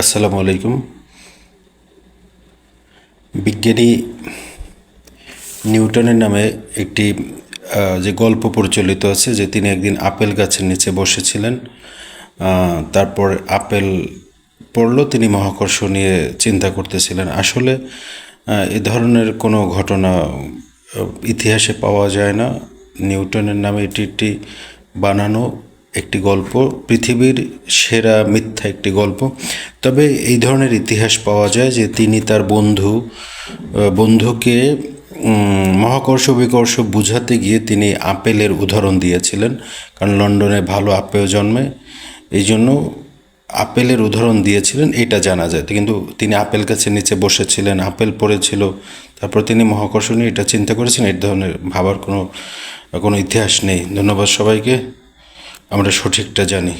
আসসালামু আলাইকুম। বিজ্ঞানী নিউটনের নামে একটি যে গল্প প্রচলিত আছে যে তিনি একদিন আপেল গাছের নিচে বসেছিলেন তারপর আপেল পড়ল, তিনি মহাকর্ষ নিয়ে চিন্তা করতেছিলেন। আসলে এ ধরনের কোনো ঘটনা ইতিহাসে পাওয়া যায় না। নিউটনের নামে এটি একটি বানানো একটি গল্প, পৃথিবীর সেরা মিথ্যা একটি গল্প। তবে এই ধরনের ইতিহাস পাওয়া যায় যে তিনি তার বন্ধু বন্ধুকে মহাকর্ষ বিকর্ষ বুঝাতে গিয়ে তিনি আপেলের উদাহরণ দিয়েছিলেন। কারণ লন্ডনে ভালো আপেল জন্মে, এই জন্য আপেলের উদাহরণ দিয়েছিলেন, এটা জানা যায়। কিন্তু তিনি আপেল গাছের নিচে বসেছিলেন, আপেল পড়েছিল, তারপর তিনি মহাকর্ষ নিয়ে এটা চিন্তা করেছেন এই ধরনের ভাবার কোনো কোনো ইতিহাস নেই। ধন্যবাদ সবাইকে। আমরা সঠিকটা জানি।